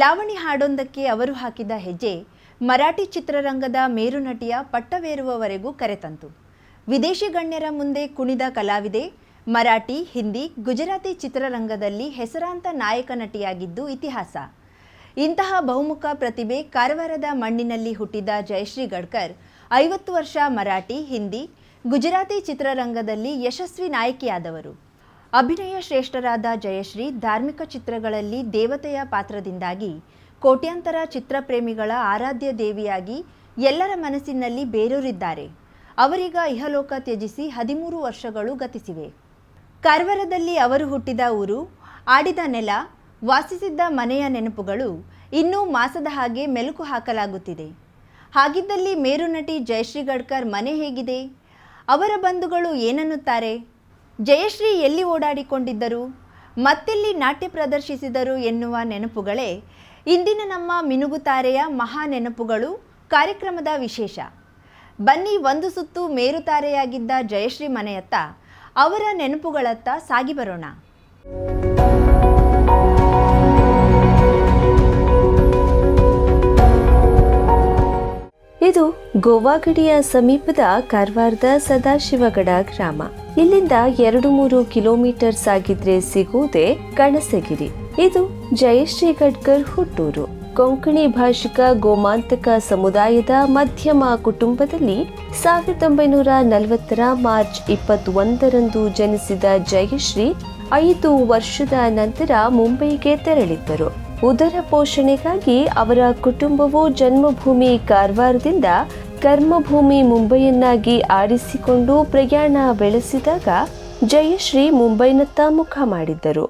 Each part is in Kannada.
ಲಾವಣಿ ಹಾಡೊಂದಕ್ಕೆ ಅವರು ಹಾಕಿದ ಹೆಜ್ಜೆ ಮರಾಠಿ ಚಿತ್ರರಂಗದ ಮೇರುನಟಿಯ ಪಟ್ಟವೇರುವವರೆಗೂ ಕರೆತಂತು. ವಿದೇಶಿ ಗಣ್ಯರ ಮುಂದೆ ಕುಣಿದ ಕಲಾವಿದೆ, ಮರಾಠಿ, ಹಿಂದಿ, ಗುಜರಾತಿ ಚಿತ್ರರಂಗದಲ್ಲಿ ಹೆಸರಾಂತ ನಾಯಕ ನಟಿಯಾಗಿದ್ದು ಇತಿಹಾಸ. ಇಂತಹ ಬಹುಮುಖ ಪ್ರತಿಭೆ ಕಾರವಾರದ ಮಣ್ಣಿನಲ್ಲಿ ಹುಟ್ಟಿದ ಜಯಶ್ರೀ ಗಡ್ಕರ್, ಐವತ್ತು ವರ್ಷ ಮರಾಠಿ, ಹಿಂದಿ, ಗುಜರಾತಿ ಚಿತ್ರರಂಗದಲ್ಲಿ ಯಶಸ್ವಿ ನಾಯಕಿಯಾದವರು. ಅಭಿನಯ ಶ್ರೇಷ್ಠರಾದ ಜಯಶ್ರೀ ಧಾರ್ಮಿಕ ಚಿತ್ರಗಳಲ್ಲಿ ದೇವತೆಯ ಪಾತ್ರದಿಂದಾಗಿ ಕೋಟ್ಯಾಂತರ ಚಿತ್ರಪ್ರೇಮಿಗಳ ಆರಾಧ್ಯ ದೇವಿಯಾಗಿ ಎಲ್ಲರ ಮನಸ್ಸಿನಲ್ಲಿ ಬೇರೂರಿದ್ದಾರೆ. ಅವರೀಗ ಇಹಲೋಕ ತ್ಯಜಿಸಿ ಹದಿಮೂರು ವರ್ಷಗಳು ಗತಿಸಿವೆ. ಕಾರವಾರದಲ್ಲಿ ಅವರು ಹುಟ್ಟಿದ ಊರು, ಆಡಿದ ನೆಲ, ವಾಸಿಸಿದ್ದ ಮನೆಯ ನೆನಪುಗಳು ಇನ್ನೂ ಮಾಸದ ಹಾಗೆ ಮೆಲುಕು ಹಾಕಲಾಗುತ್ತಿದೆ. ಹಾಗಿದ್ದಲ್ಲಿ ಮೇರುನಟಿ ಜಯಶ್ರೀ ಗಡ್ಕರ್ ಮನೆ ಹೇಗಿದೆ? ಅವರ ಬಂಧುಗಳು ಏನನ್ನುತ್ತಾರೆ? ಜಯಶ್ರೀ ಎಲ್ಲಿ ಓಡಾಡಿಕೊಂಡಿದ್ದರು? ಮತ್ತೆಲ್ಲಿ ನಾಟ್ಯ ಪ್ರದರ್ಶಿಸಿದರು ಎನ್ನುವ ನೆನಪುಗಳೇ? ಇಂದಿನ ನಮ್ಮ ಮಿನುಗುತಾರೆಯ ಮಹಾ ನೆನಪುಗಳು ಕಾರ್ಯಕ್ರಮದ ವಿಶೇಷ. ಬನ್ನಿ ಒಂದು ಸುತ್ತು ಮೇರುತಾರೆಯಾಗಿದ್ದ ಜಯಶ್ರೀ ಮನೆಯತ್ತ, ಅವರ ನೆನಪುಗಳತ್ತ ಸಾಗಿ ಬರೋಣ. ಇದು ಗೋವಾ ಗಡಿಯ ಸಮೀಪದ ಕಾರವಾರದ ಸದಾಶಿವಗಡ ಗ್ರಾಮ. ಇಲ್ಲಿಂದ ಎರಡು ಮೂರು ಕಿಲೋಮೀಟರ್ ಸಾಗಿದ್ರೆ ಸಿಗುವುದೇ ಕಣಸಗಿರಿ. ಇದು ಜಯಶ್ರೀ ಗಡ್ಕರ್ ಹುಟ್ಟೂರು. ಕೊಂಕಣಿ ಭಾಷಿಕ ಗೋಮಾಂತಕ ಸಮುದಾಯದ ಮಧ್ಯಮ ಕುಟುಂಬದಲ್ಲಿ ಸಾವಿರದ ಒಂಬೈನೂರ ನಲವತ್ತರ ಮಾರ್ಚ್ ಇಪ್ಪತ್ತೊಂದರಂದು ಜನಿಸಿದ ಜಯಶ್ರೀ ಐದು ವರ್ಷದ ನಂತರ ಮುಂಬೈಗೆ ತೆರಳಿದ್ದರು. ಉದರ ಪೋಷಣೆಗಾಗಿ ಅವರ ಕುಟುಂಬವು ಜನ್ಮಭೂಮಿ ಕಾರವಾರದಿಂದ ಕರ್ಮಭೂಮಿ ಮುಂಬೈಯನ್ನಾಗಿ ಆರಿಸಿಕೊಂಡು ಪ್ರಯಾಣ ಬೆಳೆಸಿದಾಗ ಜಯಶ್ರೀ ಮುಂಬೈನತ್ತ ಮುಖ ಮಾಡಿದ್ದರು.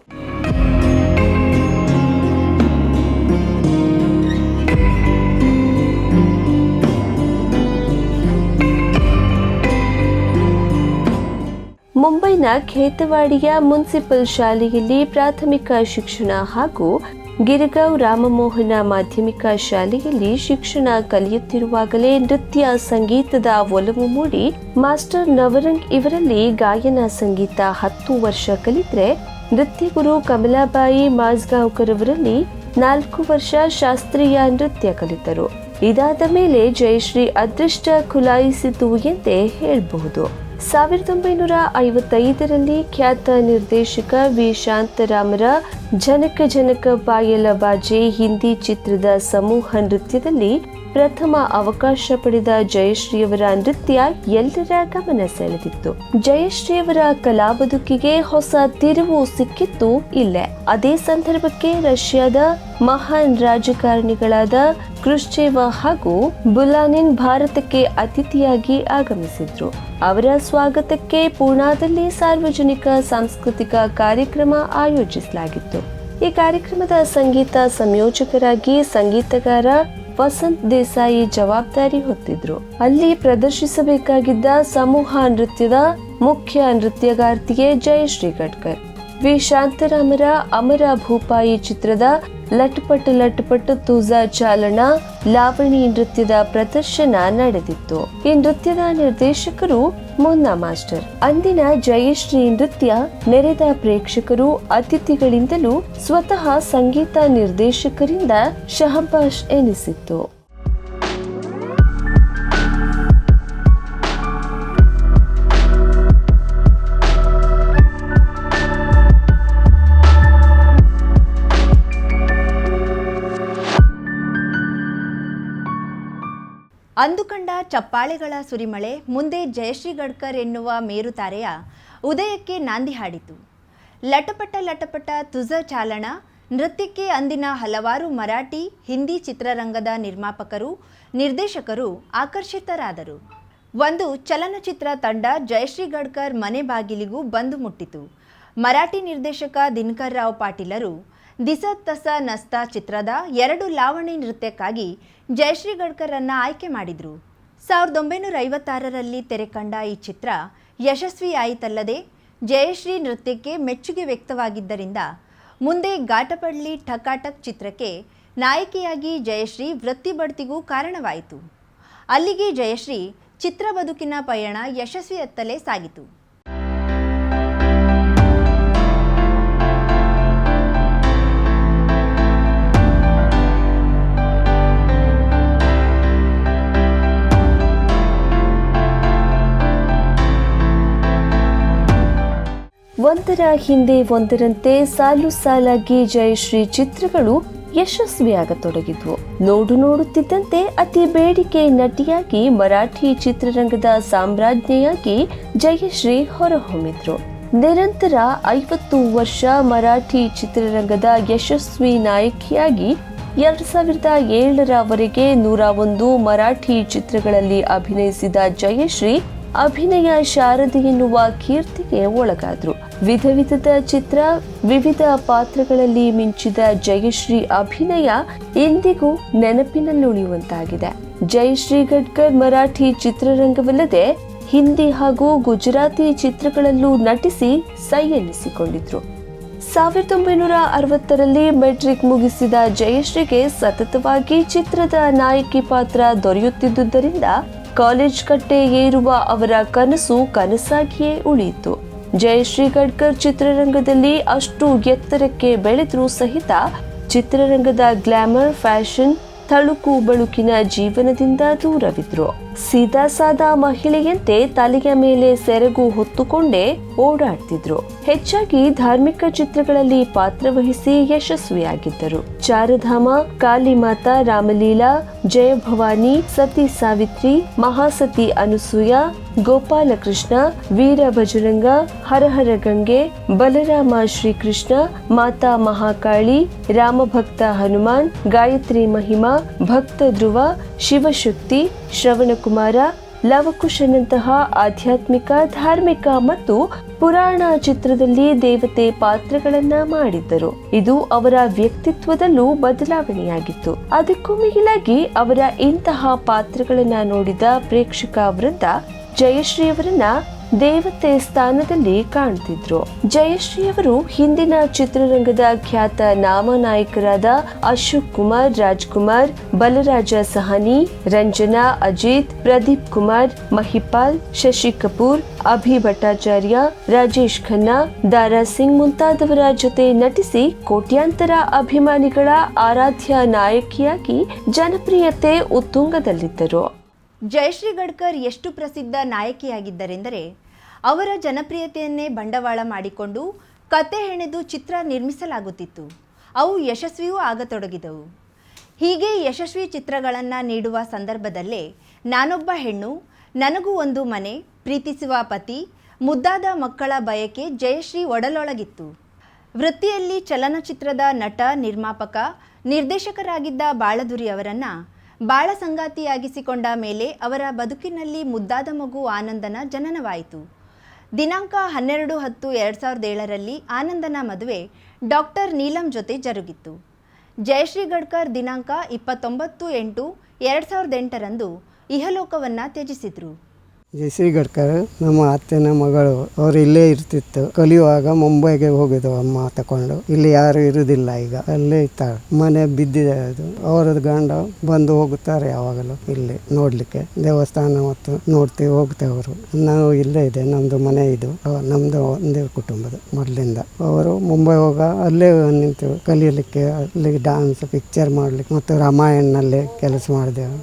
ಮುಂಬೈನ ಖೇತವಾಡಿಯ ಮುನ್ಸಿಪಲ್ ಶಾಲೆಯಲ್ಲಿ ಪ್ರಾಥಮಿಕ ಶಿಕ್ಷಣ ಹಾಗೂ ಗಿರಿಗಾಂವ್ ರಾಮಮೋಹನ ಮಾಧ್ಯಮಿಕ ಶಾಲೆಯಲ್ಲಿ ಶಿಕ್ಷಣ ಕಲಿಯುತ್ತಿರುವಾಗಲೇ ನೃತ್ಯ ಸಂಗೀತದ ಒಲವು ಮೂಡಿ ಮಾಸ್ಟರ್ ನವರಂಗ್ ಇವರಲ್ಲಿ ಗಾಯನ ಸಂಗೀತ ಹತ್ತು ವರ್ಷ ಕಲಿತರೆ ನೃತ್ಯ ಗುರು ಕಮಲಾಬಾಯಿ ಮಾಸ್ಗಾಂವ್ಕರ್ ಅವರಲ್ಲಿ ನಾಲ್ಕು ವರ್ಷ ಶಾಸ್ತ್ರೀಯ ನೃತ್ಯ ಕಲಿತರು. ಇದಾದ ಮೇಲೆ ಜಯಶ್ರೀ ಅದೃಷ್ಟ ಖುಲಾಯಿಸಿತು ಎಂದೇ ಹೇಳಬಹುದು. ಸಾವಿರದ ಒಂಬೈನೂರ ಐವತ್ತೈದರಲ್ಲಿ ಖ್ಯಾತ ನಿರ್ದೇಶಕ ವಿ. ಶಾಂತರಾಮರ ಜನಕ ಜನಕ ಬಾಯಲ ಬಾಜೆ ಹಿಂದಿ ಚಿತ್ರದ ಸಮೂಹ ನೃತ್ಯದಲ್ಲಿ ಪ್ರಥಮ ಅವಕಾಶ ಪಡೆದ ಜಯಶ್ರೀಯವರ ನೃತ್ಯ ಎಲ್ಲರ ಗಮನ ಸೆಳೆದಿತ್ತು. ಜಯಶ್ರೀಯವರ ಕಲಾ ಬದುಕಿಗೆ ಹೊಸ ತಿರುವು ಸಿಕ್ಕಿತ್ತು ಇಲ್ಲೇ. ಅದೇ ಸಂದರ್ಭಕ್ಕೆ ರಷ್ಯಾದ ಮಹಾನ್ ರಾಜಕಾರಣಿಗಳಾದ ಕ್ರುಶ್ಚೇವ ಹಾಗೂ ಬುಲಾನಿನ್ ಭಾರತಕ್ಕೆ ಅತಿಥಿಯಾಗಿ ಆಗಮಿಸಿದ್ರು. ಅವರ ಸ್ವಾಗತಕ್ಕೆ ಪೂನಾದಲ್ಲಿ ಸಾರ್ವಜನಿಕ ಸಾಂಸ್ಕೃತಿಕ ಕಾರ್ಯಕ್ರಮ ಆಯೋಜಿಸಲಾಗಿತ್ತು. ಈ ಕಾರ್ಯಕ್ರಮದ ಸಂಗೀತ ಸಂಯೋಜಕರಾಗಿ ಸಂಗೀತಗಾರ ವಸಂತ್ ದೇಸಾಯಿ ಜವಾಬ್ದಾರಿ ಹೊತ್ತಿದ್ರು. ಅಲ್ಲಿ ಪ್ರದರ್ಶಿಸಬೇಕಾಗಿದ್ದ ಸಮೂಹ ನೃತ್ಯದ ಮುಖ್ಯ ನೃತ್ಯಗಾರ್ತಿಗೆ ಜಯಶ್ರೀ ಗಡ್ಕರ್. ವಿ ಶಾಂತರಾಮರ ಅಮರ ಭೂಪಾಯಿ ಚಿತ್ರದ ಲಟ್ಪಟ್ ಲಟ್ಪಟ್ ತೂಜಾ ಚಾಲನ ಲಾವಣಿ ನೃತ್ಯದ ಪ್ರದರ್ಶನ ನಡೆದಿತ್ತು. ಈ ನೃತ್ಯದ ನಿರ್ದೇಶಕರು ಮುನ್ನಾ ಮಾಸ್ಟರ್. ಅಂದಿನ ಜಯಶ್ರೀ ನೃತ್ಯ ನೆರೆದ ಪ್ರೇಕ್ಷಕರು ಅತಿಥಿಗಳಿಂದಲೂ ಸ್ವತಃ ಸಂಗೀತ ನಿರ್ದೇಶಕರಿಂದ ಶಹಬಾಷ್ ಎನಿಸಿತ್ತು. ಅಂದು ಕಂಡ ಚಪ್ಪಾಳೆಗಳ ಸುರಿಮಳೆ ಮುಂದೆ ಜಯಶ್ರೀ ಗಡ್ಕರ್ ಎನ್ನುವ ಮೇರುತಾರೆಯ ಉದಯಕ್ಕೆ ನಾಂದಿ ಹಾಡಿತು. ಲಟಪಟ ಲಟಪಟ ತುಜ ಚಾಲನ, ನೃತ್ಯಕ್ಕೆ ಅಂದಿನ ಹಲವಾರು ಮರಾಠಿ, ಹಿಂದಿ ಚಿತ್ರರಂಗದ ನಿರ್ಮಾಪಕರು, ನಿರ್ದೇಶಕರು ಆಕರ್ಷಿತರಾದರು. ಒಂದು ಚಲನಚಿತ್ರ ತಂಡ ಜಯಶ್ರೀ ಗಡ್ಕರ್ ಮನೆ ಬಾಗಿಲಿಗೂ ಬಂದು ಮುಟ್ಟಿತು. ಮರಾಠಿ ನಿರ್ದೇಶಕ ದಿನಕರ್ ರಾವ್ ಪಾಟೀಲರು ದಿಸ ತಸ ನಸ್ತಾ ಚಿತ್ರದ ಎರಡು ಲಾವಣಿ ನೃತ್ಯಕ್ಕಾಗಿ ಜಯಶ್ರೀ ಗಡ್ಕರನ್ನು ಆಯ್ಕೆ ಮಾಡಿದ್ರು. ಸಾವಿರದ ಒಂಬೈನೂರ ಐವತ್ತಾರರಲ್ಲಿ ತೆರೆ ಕಂಡ ಈ ಚಿತ್ರ ಯಶಸ್ವಿಯಾಯಿತಲ್ಲದೆ ಜಯಶ್ರೀ ನೃತ್ಯಕ್ಕೆ ಮೆಚ್ಚುಗೆ ವ್ಯಕ್ತವಾಗಿದ್ದರಿಂದ ಮುಂದೆ ಘಾಟಪಳ್ಳಿ ಠಕಾಟಕ್ ಚಿತ್ರಕ್ಕೆ ನಾಯಕಿಯಾಗಿ ಜಯಶ್ರೀ ವೃತ್ತಿ ಬಡ್ತಿಗೂ ಕಾರಣವಾಯಿತು. ಅಲ್ಲಿಗೆ ಜಯಶ್ರೀ ಚಿತ್ರ ಪಯಣ ಯಶಸ್ವಿಯತ್ತಲೇ ಸಾಗಿತು. ಒಂದರ ಹಿಂದೆ ಒಂದರಂತೆ ಸಾಲು ಸಾಲಾಗಿ ಜಯಶ್ರೀ ಚಿತ್ರಗಳು ಯಶಸ್ವಿಯಾಗತೊಡಗಿದ್ವು. ನೋಡು ನೋಡುತ್ತಿದ್ದಂತೆ ಅತಿ ಬೇಡಿಕೆ ನಟಿಯಾಗಿ ಮರಾಠಿ ಚಿತ್ರರಂಗದ ಸಾಮ್ರಾಜ್ಞೆಯಾಗಿ ಜಯಶ್ರೀ ಹೊರಹೊಮ್ಮಿದ್ರು. ನಿರಂತರ ಐವತ್ತು ವರ್ಷ ಮರಾಠಿ ಚಿತ್ರರಂಗದ ಯಶಸ್ವಿ ನಾಯಕಿಯಾಗಿ ಎರಡ್ ಸಾವಿರದ ಏಳರವರೆಗೆ ನೂರ ಒಂದು ಮರಾಠಿ ಚಿತ್ರಗಳಲ್ಲಿ ಅಭಿನಯಿಸಿದ ಜಯಶ್ರೀ ಅಭಿನಯ ಶಾರದಿ ಎನ್ನುವ ಕೀರ್ತಿಗೆ ಒಳಗಾದ್ರು. ವಿಧ ವಿಧದ ಚಿತ್ರ, ವಿವಿಧ ಪಾತ್ರಗಳಲ್ಲಿ ಮಿಂಚಿದ ಜಯಶ್ರೀ ಅಭಿನಯ ಇಂದಿಗೂ ನೆನಪಿನಲ್ಲುಳಿಯುವಂತಾಗಿದೆ. ಜಯಶ್ರೀ ಗಡ್ಕರ್ ಮರಾಠಿ ಚಿತ್ರರಂಗವಲ್ಲದೆ ಹಿಂದಿ ಹಾಗೂ ಗುಜರಾತಿ ಚಿತ್ರಗಳಲ್ಲೂ ನಟಿಸಿ ಸೈ ಎನ್ನಿಸಿಕೊಂಡಿದ್ರು ಸಾವಿರದ ಒಂಬೈನೂರ ಅರವತ್ತರಲ್ಲಿ ಮೆಟ್ರಿಕ್ ಮುಗಿಸಿದ ಜಯಶ್ರೀಗೆ ಸತತವಾಗಿ ಚಿತ್ರದ ನಾಯಕಿ ಪಾತ್ರ ದೊರೆಯುತ್ತಿದ್ದುದರಿಂದ ಕಾಲೇಜ್ ಕಟ್ಟೆ ಏರುವ ಅವರ ಕನಸು ಕನಸಾಗಿಯೇ ಉಳಿಯಿತು. ಜಯಶ್ರೀ ಗಡ್ಕರ್ ಚಿತ್ರರಂಗದಲ್ಲಿ ಅಷ್ಟು ಎತ್ತರಕ್ಕೆ ಬೆಳೆದರೂ ಸಹಿತ ಚಿತ್ರರಂಗದ ಗ್ಲಾಮರ್ ಫ್ಯಾಷನ್ ತಳುಕು ಬಳುಕಿನ ಜೀವನದಿಂದ ದೂರವಿದ್ರು. ಸೀದಾ ಸಾದಾ ಮಹಿಳೆಯಂತೆ ತಲೆಯ ಮೇಲೆ ಸೆರಗು ಹೊತ್ತುಕೊಂಡೇ ಓಡಾಡ್ತಿದ್ರು. ಹೆಚ್ಚಾಗಿ ಧಾರ್ಮಿಕ ಚಿತ್ರಗಳಲ್ಲಿ ಪಾತ್ರವಹಿಸಿ ಯಶಸ್ವಿಯಾಗಿದ್ದರು. ಚಾರಧಾಮ, ಕಾಳಿಮಾತಾ, ರಾಮಲೀಲಾ, ಜಯಭವಾನಿ, ಸತಿ ಸಾವಿತ್ರಿ, ಮಹಾಸತಿ ಅನುಸೂಯ, ಗೋಪಾಲಕೃಷ್ಣ, ವೀರ ಬಜರಂಗ ಹರಹರ ಗಂಗೆ, ಬಲರಾಮ ಶ್ರೀಕೃಷ್ಣ, ಮಾತಾ ಮಹಾಕಾಳಿ, ರಾಮಭಕ್ತ ಹನುಮಾನ್, ಗಾಯತ್ರಿ ಮಹಿಮಾ, ಭಕ್ತ ಧ್ರುವ, ಶಿವಶಕ್ತಿ ಶ್ರವಣಕುಮಾರ ಲವಕುಶನಂತಹ ಆಧ್ಯಾತ್ಮಿಕ, ಧಾರ್ಮಿಕ ಮತ್ತು ಪುರಾಣ ಚಿತ್ರದಲ್ಲಿ ದೇವತೆ ಪಾತ್ರಗಳನ್ನ ಮಾಡಿದ್ದರು. ಇದು ಅವರ ವ್ಯಕ್ತಿತ್ವದಲ್ಲೂ ಬದಲಾವಣೆಯಾಗಿತ್ತು. ಅದಕ್ಕೂ ಮಿಗಿಲಾಗಿ ಅವರ ಇಂತಹ ಪಾತ್ರಗಳನ್ನ ನೋಡಿದ ಪ್ರೇಕ್ಷಕ ವೃಂದ ಜಯಶ್ರೀ ಅವರನ್ನ ದೇವತೆ ಸ್ಥಾನದಲ್ಲಿ ಕಾಣ್ತಿದ್ರು. ಜಯಶ್ರೀ ಅವರು ಹಿಂದಿನ ಚಿತ್ರರಂಗದ ಖ್ಯಾತ ನಾಮನಾಯಕರಾದ ಅಶೋಕ್ ಕುಮಾರ್, ರಾಜ್ಕುಮಾರ್, ಬಲರಾಜ ಸಹನಿ, ರಂಜನಾ, ಅಜಿತ್, ಪ್ರದೀಪ್ ಕುಮಾರ್, ಮಹಿಪಾಲ್, ಶಶಿ ಕಪೂರ್, ಅಭಿ ಭಟ್ಟಾಚಾರ್ಯ, ರಾಜೇಶ್ ಖನ್ನಾ, ದಾರಾ ಸಿಂಗ್ ಮುಂತಾದವರ ಜೊತೆ ನಟಿಸಿ ಕೋಟ್ಯಾಂತರ ಅಭಿಮಾನಿಗಳ ಆರಾಧ್ಯ ನಾಯಕಿಯಾಗಿ ಜನಪ್ರಿಯತೆ ಉತ್ತುಂಗದಲ್ಲಿದ್ದರು. ಜಯಶ್ರೀ ಗಡ್ಕರ್ ಎಷ್ಟು ಪ್ರಸಿದ್ಧ ನಾಯಕಿಯಾಗಿದ್ದರೆಂದರೆ, ಅವರ ಜನಪ್ರಿಯತೆಯನ್ನೇ ಬಂಡವಾಳ ಮಾಡಿಕೊಂಡು ಕತೆ ಹೆಣೆದು ಚಿತ್ರ ನಿರ್ಮಿಸಲಾಗುತ್ತಿತ್ತು. ಅವು ಯಶಸ್ವಿಯೂ ಆಗತೊಡಗಿದವು. ಹೀಗೆ ಯಶಸ್ವಿ ಚಿತ್ರಗಳನ್ನು ನೀಡುವ ಸಂದರ್ಭದಲ್ಲೇ ನಾನೊಬ್ಬ ಹೆಣ್ಣು, ನನಗೂ ಒಂದು ಮನೆ, ಪ್ರೀತಿಸುವ ಪತಿ, ಮುದ್ದಾದ ಮಕ್ಕಳ ಬಯಕೆ ಜಯಶ್ರೀ ಒಡಲೊಳಗಿತ್ತು. ವೃತ್ತಿಯಲ್ಲಿ ಚಲನಚಿತ್ರದ ನಟ, ನಿರ್ಮಾಪಕ, ನಿರ್ದೇಶಕರಾಗಿದ್ದ ಬಾಳದುರಿ ಅವರನ್ನು ಬಾಳ ಸಂಗಾತಿಯಾಗಿಸಿಕೊಂಡ ಮೇಲೆ ಅವರ ಬದುಕಿನಲ್ಲಿ ಮುದ್ದಾದ ಮಗು ಆನಂದನ ಜನನವಾಯಿತು. ದಿನಾಂಕ ಹನ್ನೆರಡು ಹತ್ತು ಎರಡು ಸಾವಿರದ ಏಳರಲ್ಲಿ ಆನಂದನ ಮದುವೆ ಡಾಕ್ಟರ್ ನೀಲಂ ಜೊತೆ ಜರುಗಿತ್ತು. ಜಯಶ್ರೀ ಗಡ್ಕರ್ ದಿನಾಂಕ ಇಪ್ಪತ್ತೊಂಬತ್ತು ಎಂಟು ಎರಡು ಸಾವಿರದ ಎಂಟರಂದು ಇಹಲೋಕವನ್ನು ತ್ಯಜಿಸಿದರು. ಜಯಶ್ರೀ ಗಡ್ಕರ್ ನಮ್ಮ ಅತ್ತೆನ ಮಗಳು, ಅವ್ರು ಇಲ್ಲೇ ಇರ್ತಿತ್ತು. ಕಲಿಯುವಾಗ ಮುಂಬೈಗೆ ಹೋಗಿದ್ದು ಅಮ್ಮ ತಕೊಂಡು. ಇಲ್ಲಿ ಯಾರು ಇರುವುದಿಲ್ಲ ಈಗ. ಅಲ್ಲೇ ಇರ್ತಾರೆ ಮನೆ ಬಿದ್ದಿದೆ ಅದು. ಅವರದ್ದು ಗಂಡ ಬಂದು ಹೋಗುತ್ತಾರೆ ಯಾವಾಗಲೂ ಇಲ್ಲಿ ನೋಡ್ಲಿಕ್ಕೆ. ದೇವಸ್ಥಾನ ಮತ್ತು ನೋಡ್ತೀವಿ ಹೋಗ್ತೇವೆ ಅವರು. ನಾವು ಇಲ್ಲೇ ಇದೆ ನಮ್ದು ಮನೆ ಇದು. ನಮ್ಮದು ಒಂದೇ ಕುಟುಂಬದ ಮೊದಲಿಂದ. ಅವರು ಮುಂಬೈ ಹೋಗ ಅಲ್ಲೇ ನಿಂತು ಕಲಿಯಲಿಕ್ಕೆ, ಅಲ್ಲಿ ಡಾನ್ಸ್ ಪಿಕ್ಚರ್ ಮಾಡ್ಲಿಕ್ಕೆ ಮತ್ತು ರಾಮಾಯಣನಲ್ಲಿ ಕೆಲಸ ಮಾಡಿದೆವು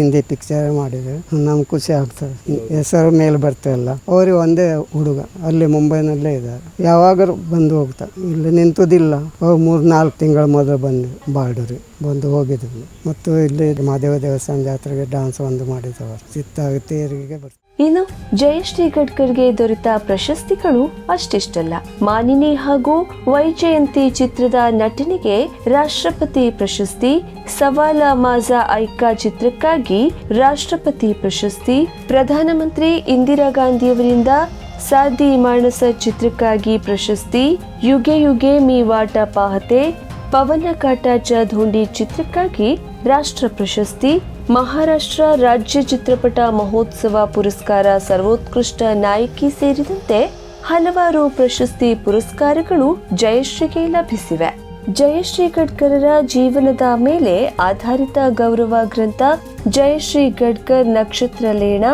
ಹಿಂದಿ ಪಿಕ್ಚರ್ ಮಾಡಿದೆವು ನಮ್ಗೆ ಖುಷಿ ಆಗ್ತದೆ. ಹೆಸರು ಮೇಲೆ ಬರ್ತಾಯಿಲ್ಲ ಅವ್ರಿಗೆ ಒಂದೇ ಹುಡುಗ. ಅಲ್ಲಿ ಮುಂಬೈನಲ್ಲೇ ಇದ್ದಾರೆ. ಯಾವಾಗಾರು ಬಂದು ಹೋಗ್ತಾ. ಇಲ್ಲಿ ನಿಂತುದಿಲ್ಲ. ಅವ್ರು ಮೂರು ನಾಲ್ಕು ತಿಂಗಳ ಮೊದಲು ಬಂದು ಬಾರ್ಡೂರಿ ಬಂದು ಹೋಗಿದ್ವಿ ಮತ್ತು ಇಲ್ಲಿ ಮಹಾದೇವ ದೇವಸ್ಥಾನ ಜಾತ್ರೆಗೆ ಡಾನ್ಸ್ ಒಂದು ಮಾಡಿದವರು. ಚಿತ್ತ ತೇರಿಗೆ ಬರ್ತಾರೆ. ಇನ್ನು ಜಯಶ್ರೀ ಗಡ್ಕರ್ಗೆ ದೊರೆತ ಪ್ರಶಸ್ತಿಗಳು ಅಷ್ಟಿಷ್ಟಲ್ಲ. ಮಾನಿನಿ ಹಾಗೂ ವೈಜಯಂತಿ ಚಿತ್ರದ ನಟನೆಗೆ ರಾಷ್ಟ್ರಪತಿ ಪ್ರಶಸ್ತಿ, ಸವಾಲ ಮಾಜಾ ಐಕಾ ಚಿತ್ರಕ್ಕಾಗಿ ರಾಷ್ಟ್ರಪತಿ ಪ್ರಶಸ್ತಿ, ಪ್ರಧಾನಮಂತ್ರಿ ಇಂದಿರಾ ಗಾಂಧಿಯವರಿಂದ ಸಾದಿ ಮಾನಸ ಚಿತ್ರಕ್ಕಾಗಿ ಪ್ರಶಸ್ತಿ, ಯುಗೆ ಯುಗೆ ಮೀ ವಾಟ ಪಾಹತೆ, ಪವನ ಕಾಟಾಚ ಧೋಂಡಿ ಚಿತ್ರಕ್ಕಾಗಿ ರಾಷ್ಟ್ರ ಪ್ರಶಸ್ತಿ ಮಹಾರಾಷ್ಟ್ರ ರಾಜ್ಯ ಚಿತ್ರಪಟ ಮಹೋತ್ಸವ ಪುರಸ್ಕಾರ ಸರ್ವೋತ್ಕೃಷ್ಟ ನಾಯಕಿ ಸೇರಿದಂತೆ ಹಲವಾರು ಪ್ರಶಸ್ತಿ ಪುರಸ್ಕಾರಗಳು ಜಯಶ್ರೀಗೆ ಲಭಿಸಿವೆ. ಜಯಶ್ರೀ ಗಡ್ಕರರ ಜೀವನದ ಮೇಲೆ ಆಧಾರಿತ ಗೌರವ ಗ್ರಂಥ ಜಯಶ್ರೀ ಗಡ್ಕರ್ ನಕ್ಷತ್ರ ಲೇಣ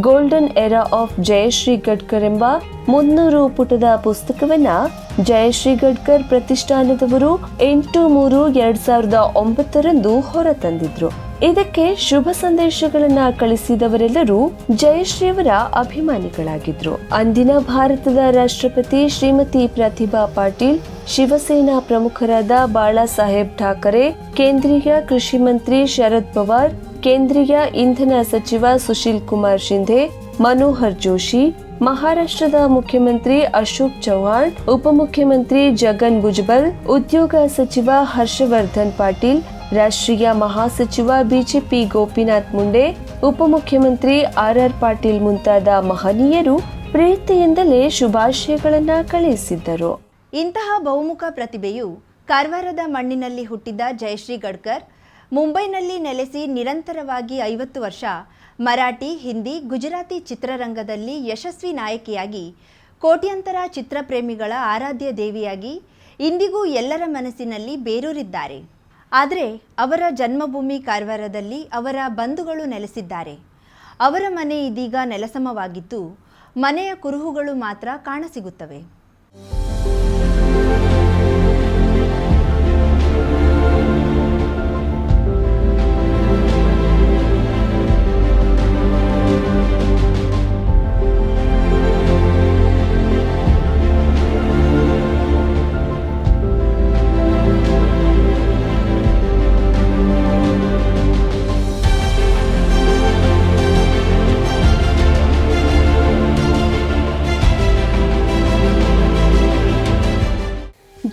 golden era of Jayashree Gadkar ಎಂಬ ಮುನ್ನೂರು ಪುಟದ ಪುಸ್ತಕವನ್ನ ಜಯಶ್ರೀ ಗಡ್ಕರ್ ಪ್ರತಿಷ್ಠಾನದವರು ಎಂಟು ಮೂರು ಎರಡ್ ಸಾವಿರದ ಒಂಬತ್ತರಂದು ಹೊರತಂದಿದ್ರು. ಇದಕ್ಕೆ ಶುಭ ಸಂದೇಶಗಳನ್ನ ಕಳಿಸಿದವರೆಲ್ಲರೂ ಜಯಶ್ರೀಯವರ ಅಭಿಮಾನಿಗಳಾಗಿದ್ರು. ಅಂದಿನ ಭಾರತದ ರಾಷ್ಟ್ರಪತಿ ಶ್ರೀಮತಿ ಪ್ರತಿಭಾ ಪಾಟೀಲ್, ಶಿವಸೇನಾ ಪ್ರಮುಖರಾದ ಬಾಳಾ ಸಾಹೇಬ್ ಠಾಕರೆ, ಕೇಂದ್ರೀಯ ಕೃಷಿ ಮಂತ್ರಿ ಶರದ್ ಪವಾರ್, ಕೇಂದ್ರೀಯ ಇಂಧನ ಸಚಿವ ಸುಶೀಲ್ ಕುಮಾರ್ ಶಿಂಧೆ, ಮನೋಹರ್ ಜೋಶಿ, ಮಹಾರಾಷ್ಟ್ರದ ಮುಖ್ಯಮಂತ್ರಿ ಅಶೋಕ್ ಚೌಹಾಣ್ ಉಪಮುಖ್ಯಮಂತ್ರಿ ಜಗನ್ ಭುಜಬಲ್, ಉದ್ಯೋಗ ಸಚಿವ ಹರ್ಷವರ್ಧನ್ ಪಾಟೀಲ್ ರಾಷ್ಟ್ರೀಯ ಮಹಾಸಚಿವ ಬಿಜೆಪಿ ಗೋಪಿನಾಥ್ ಮುಂಡೆ, ಉಪಮುಖ್ಯಮಂತ್ರಿ ಆರ್ ಆರ್ ಪಾಟೀಲ್ ಮುಂತಾದ ಮಹನೀಯರು ಪ್ರೀತಿಯಿಂದಲೇ ಶುಭಾಶಯಗಳನ್ನು ಕಳುಹಿಸಿದ್ದರು ಇಂತಹ ಬಹುಮುಖ ಪ್ರತಿಭೆಯು ಕಾರವಾರದ ಮಣ್ಣಿನಲ್ಲಿ ಹುಟ್ಟಿದ ಜಯಶ್ರೀ ಗಡ್ಕರ್, ಮುಂಬೈನಲ್ಲಿ ನೆಲೆಸಿ ನಿರಂತರವಾಗಿ ಐವತ್ತು ವರ್ಷ, ಮರಾಠಿ, ಹಿಂದಿ, ಗುಜರಾತಿ ಚಿತ್ರರಂಗದಲ್ಲಿ ಯಶಸ್ವಿ ನಾಯಕಿಯಾಗಿ, ಕೋಟ್ಯಂತರ ಚಿತ್ರಪ್ರೇಮಿಗಳ ಆರಾಧ್ಯ ದೇವಿಯಾಗಿ, ಇಂದಿಗೂ ಎಲ್ಲರ ಮನಸ್ಸಿನಲ್ಲಿ ಬೇರೂರಿದ್ದಾರೆ. ಆದರೆ ಅವರ ಜನ್ಮಭೂಮಿ ಕಾರವಾರದಲ್ಲಿ ಅವರ ಬಂಧುಗಳು ನೆಲೆಸಿದ್ದಾರೆ. ಅವರ ಮನೆ ಇದೀಗ ನೆಲಸಮವಾಗಿದ್ದು ಮನೆಯ ಕುರುಹುಗಳು ಮಾತ್ರ ಕಾಣಸಿಗುತ್ತವೆ.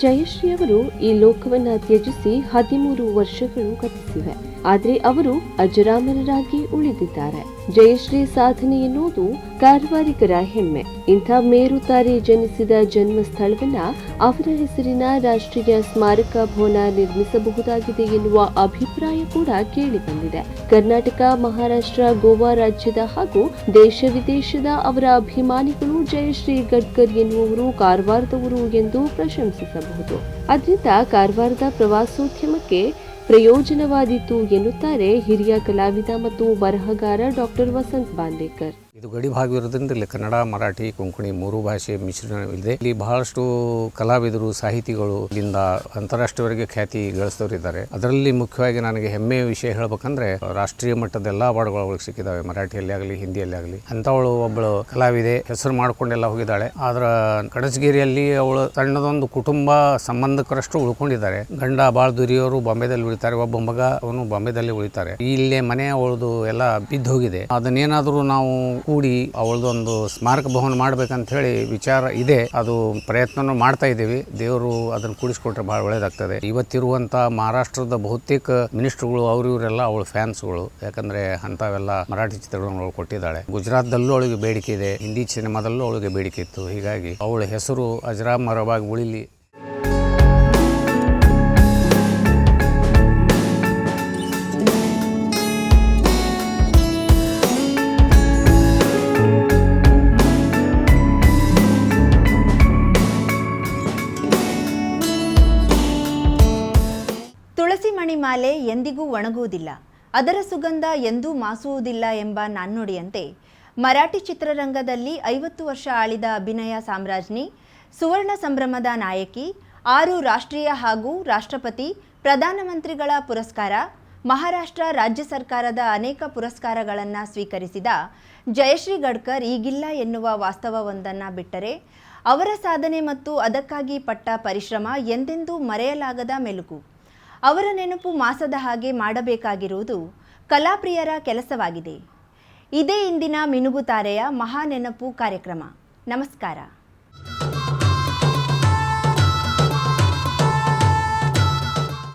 ಜಯಶ್ರೀ ಅವರು ಈ ಲೋಕವನ್ನ ತ್ಯಜಿಸಿ ಹದಿಮೂರು ವರ್ಷಗಳು ಗತಿಸಿವೆ ಆದರೆ ಅವರು ಅಜರಾಮರರಾಗಿ ಉಳಿದಿದ್ದಾರೆ. ಜಯಶ್ರೀ ಸಾಧನೆ ಎನ್ನುವುದು ಕಾರ್ವಾರಿಕರ ಹೆಮ್ಮೆ. ಇಂಥ ಮೇರುತಾರಿ ಜನಿಸಿದ ಜನ್ಮ ಸ್ಥಳವನ್ನ ಅವರ ಹೆಸರಿನ ರಾಷ್ಟ್ರೀಯ ಸ್ಮಾರಕ ಭವನ ನಿರ್ಮಿಸಬಹುದಾಗಿದೆ ಎನ್ನುವ ಅಭಿಪ್ರಾಯ ಕೂಡ ಕೇಳಿಬಂದಿದೆ. ಕರ್ನಾಟಕ, ಮಹಾರಾಷ್ಟ್ರ, ಗೋವಾ ರಾಜ್ಯದ ಹಾಗೂ ದೇಶ ವಿದೇಶದ ಅವರ ಅಭಿಮಾನಿಗಳು ಜಯಶ್ರೀ ಗಡ್ಕರ್ ಎನ್ನುವವರು ಕಾರವಾರದವರು ಎಂದು ಪ್ರಶಂಸಿಸಬಹುದು. ಅದರಿಂದ ಕಾರವಾರದ ಪ್ರವಾಸೋದ್ಯಮಕ್ಕೆ ಪ್ರಯೋಜನವಾದೀತು ಎನ್ನುತ್ತಾರೆ ಹಿರಿಯ ಕಲಾವಿದ ಮತ್ತು ಬರಹಗಾರ ಡಾಕ್ಟರ್ ವಸಂತ್ ಬಾಂದೇಕರ್. ಇದು ಗಡಿ ಭಾಗವಿರೋದ್ರಿಂದ ಇಲ್ಲಿ ಕನ್ನಡ, ಮರಾಠಿ, ಕೊಂಕಣಿ ಮೂರು ಭಾಷೆ ಮಿಶ್ರಣವಿದೆ ಇಲ್ಲಿ ಬಹಳಷ್ಟು ಕಲಾವಿದರು, ಸಾಹಿತಿಗಳು ಇಲ್ಲಿಂದ ಅಂತಾರಾಷ್ಟ್ರೀಯವರೆಗೆ ಖ್ಯಾತಿ ಗಳಿಸಿದವರಿದ್ದಾರೆ ಅದರಲ್ಲಿ ಮುಖ್ಯವಾಗಿ ನನಗೆ ಹೆಮ್ಮೆಯ ವಿಷಯ ಹೇಳ್ಬೇಕಂದ್ರೆ, ರಾಷ್ಟ್ರೀಯ ಮಟ್ಟದ ಎಲ್ಲ ಅವಾರ್ಡ್ಗಳು ಅವಳಿಗೆ ಸಿಕ್ಕಿದಾವೆ. ಮರಾಠಿಯಲ್ಲಿ ಆಗಲಿ, ಹಿಂದಿಯಲ್ಲಿ ಆಗಲಿ. ಅಂಥವಳು ಒಬ್ಬಳು ಕಲಾವಿದೆ, ಹೆಸರು ಮಾಡಿಕೊಂಡೆಲ್ಲ ಹೋಗಿದ್ದಾಳೆ. ಆದ್ರೆ ಕಡಸಗಿರಿಯಲ್ಲಿ ಅವಳು ಸಣ್ಣದೊಂದು ಕುಟುಂಬ ಸಂಬಂಧಕರಷ್ಟು ಉಳ್ಕೊಂಡಿದ್ದಾರೆ. ಗಂಡ ಬಾಳ್ ದುರಿಯವರು ಬಾಂಬೆದಲ್ಲಿ ಉಳಿತಾರೆ. ಒಬ್ಬ ಮಗ ಅವನು ಬಾಂಬೆದಲ್ಲಿ ಉಳಿತಾರೆ. ಇಲ್ಲೇ ಮನೆ ಅವಳದು ಎಲ್ಲ ಬಿದ್ದು ಹೋಗಿದೆ ಅದನ್ನೇನಾದರೂ ನಾವು ಕೂಡಿ ಅವಳದೊಂದು ಸ್ಮಾರಕ ಭವನ ಮಾಡ್ಬೇಕಂತ ಹೇಳಿ ವಿಚಾರ ಇದೆ. ಅದು ಪ್ರಯತ್ನನೂ ಮಾಡ್ತಾ ಇದ್ದೀವಿ. ದೇವರು ಅದನ್ನು ಕೂಡಿಸ್ಕೊಟ್ರೆ ಬಹಳ ಒಳ್ಳೇದಾಗ್ತದೆ. ಇವತ್ತಿರುವಂತ ಮಹಾರಾಷ್ಟ್ರದ ಬಹುತೇಕ ಮಿನಿಸ್ಟ್ರುಗಳು, ಅವ್ರು ಇವರೆಲ್ಲ ಅವಳ ಫ್ಯಾನ್ಸ್ಗಳು. ಯಾಕಂದ್ರೆ ಅಂತವೆಲ್ಲ ಮರಾಠಿ ಚಿತ್ರಗಳನ್ನು ಅವಳು ಕೊಟ್ಟಿದ್ದಾಳೆ. ಗುಜರಾತ್ದಲ್ಲೂ ಅವಳಿಗೆ ಬೇಡಿಕೆ ಇದೆ. ಹಿಂದಿ ಸಿನಿಮಾದಲ್ಲೂ ಅವಳಿಗೆ ಬೇಡಿಕೆ ಇತ್ತು. ಹೀಗಾಗಿ ಅವಳ ಹೆಸರು ಅಜರಾಮರವಾಗಿ ಉಳಿಲಿ ಮಣಿಮಾಲೆ ಎಂದಿಗೂ ಒಣಗುವುದಿಲ್ಲ. ಅದರ ಸುಗಂಧ ಎಂದೂ ಮಾಸುವುದಿಲ್ಲ ಎಂಬ ನಾಣ್ಣುಡಿಯಂತೆ ಮರಾಠಿ ಚಿತ್ರರಂಗದಲ್ಲಿ ಐವತ್ತು ವರ್ಷ ಆಳಿದ ಅಭಿನಯ ಸಾಮ್ರಾಜ್ನಿ, ಸುವರ್ಣ ಸಂಭ್ರಮದ ನಾಯಕಿ, ಆರು ರಾಷ್ಟ್ರೀಯ ಹಾಗೂ ರಾಷ್ಟ್ರಪತಿ ಪ್ರಧಾನಮಂತ್ರಿಗಳ ಪುರಸ್ಕಾರ, ಮಹಾರಾಷ್ಟ್ರ ರಾಜ್ಯ ಸರ್ಕಾರದ ಅನೇಕ ಪುರಸ್ಕಾರಗಳನ್ನು ಸ್ವೀಕರಿಸಿದ ಜಯಶ್ರೀ ಗಡ್ಕರ್ ಈಗಿಲ್ಲ ಎನ್ನುವ ವಾಸ್ತವವೊಂದನ್ನು ಬಿಟ್ಟರೆ ಅವರ ಸಾಧನೆ ಮತ್ತು ಅದಕ್ಕಾಗಿ ಪಟ್ಟ ಪರಿಶ್ರಮ ಎಂದೆಂದೂ ಮರೆಯಲಾಗದ ಮೆಲುಕು. ಅವರ ನೆನಪು ಮಾಸದ ಹಾಗೆ ಮಾಡಬೇಕಾಗಿರುವುದು ಕಲಾಪ್ರಿಯರ ಕೆಲಸವಾಗಿದೆ. ಇದೇ ಇಂದಿನ ಮಿನುಗುತಾರೆಯ ಮಹಾ ನೆನಪು ಕಾರ್ಯಕ್ರಮ. ನಮಸ್ಕಾರ.